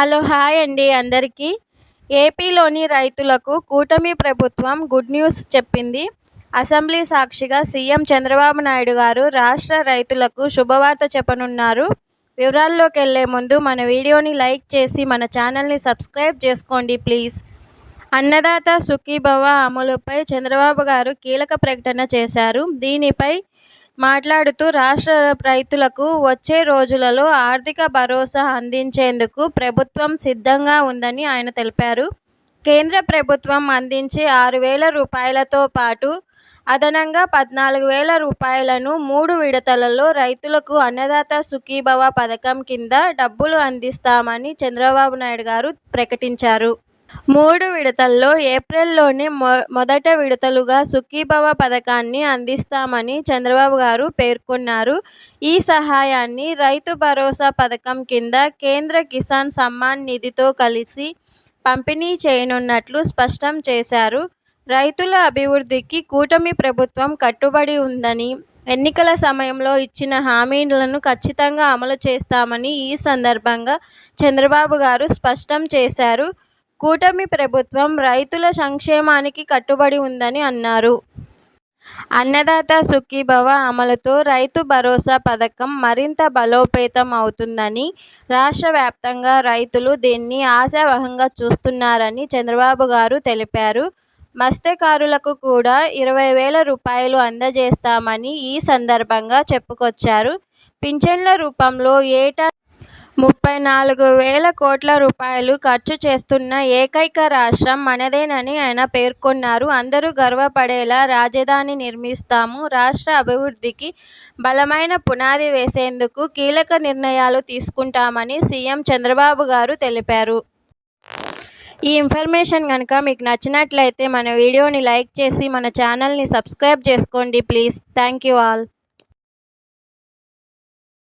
Hello hi అండి అందరికీ. ఏపీలోని రైతులకు కూటమి ప్రభుత్వం గుడ్ న్యూస్ చెప్పింది. అసెంబ్లీ సాక్షిగా సీఎం చంద్రబాబు నాయుడు గారు రాష్ట్ర రైతులకు శుభవార్త చెప్పనున్నారు. వివరాల్లోకి వెళ్ళే ముందు మన వీడియోని లైక్ చేసి మన ఛానల్ని సబ్స్క్రైబ్ చేసుకోండి ప్లీజ్. అన్నదాత సుఖీభవ అమలుపై చంద్రబాబు గారు కీలక ప్రకటన చేశారు. దీనిపై మాట్లాడుతూ రాష్ట్ర రైతులకు వచ్చే రోజులలో ఆర్థిక భరోసా అందించేందుకు ప్రభుత్వం సిద్ధంగా ఉందని ఆయన తెలిపారు. కేంద్ర ప్రభుత్వం అందించే ఆరు వేల రూపాయలతో పాటు అదనంగా పద్నాలుగు వేల రూపాయలను మూడు విడతలలో రైతులకు అన్నదాత సుఖీభవ పథకం కింద డబ్బులు అందిస్తామని చంద్రబాబు నాయుడు గారు ప్రకటించారు. మూడు విడతల్లో ఏప్రిల్లోనే మొ మొదట విడతలుగా సుఖీభవ పథకాన్ని అందిస్తామని చంద్రబాబు గారు పేర్కొన్నారు. ఈ సహాయాన్ని రైతు భరోసా పథకం కింద కేంద్ర కిసాన్ సమ్మాన్ నిధితో కలిసి పంపిణీ చేయనున్నట్లు స్పష్టం చేశారు. రైతుల అభివృద్ధికి కూటమి ప్రభుత్వం కట్టుబడి ఉందని ఎన్నికల సమయంలో ఇచ్చిన హామీలను ఖచ్చితంగా అమలు చేస్తామని ఈ సందర్భంగా చంద్రబాబు గారు స్పష్టం చేశారు. కూటమి ప్రభుత్వం రైతుల సంక్షేమానికి కట్టుబడి ఉందని అన్నారు. అన్నదాత సుఖీభవ అమలుతో రైతు భరోసా పథకం మరింత బలోపేతం అవుతుందని రాష్ట్ర వ్యాప్తంగా రైతులు దీన్ని ఆశావహంగా చూస్తున్నారని చంద్రబాబు గారు తెలిపారు. మత్స్యకారులకు కూడా ఇరవై వేల రూపాయలు అందజేస్తామని ఈ సందర్భంగా చెప్పుకొచ్చారు. పింఛన్ల రూపంలో ఏటా ముప్పై నాలుగు వేల కోట్ల రూపాయలు ఖర్చు చేస్తున్న ఏకైక రాష్ట్రం మనదేనని ఆయన పేర్కొన్నారు. అందరూ గర్వపడేలా రాజధాని నిర్మిస్తాము. రాష్ట్ర అభివృద్ధికి బలమైన పునాది వేసేందుకు కీలక నిర్ణయాలు తీసుకుంటామని సీఎం చంద్రబాబు గారు తెలిపారు. ఈ ఇన్ఫర్మేషన్ కనుక మీకు నచ్చినట్లయితే మన వీడియోని లైక్ చేసి మన ఛానల్ని సబ్స్క్రైబ్ చేసుకోండి ప్లీజ్. Thank you all.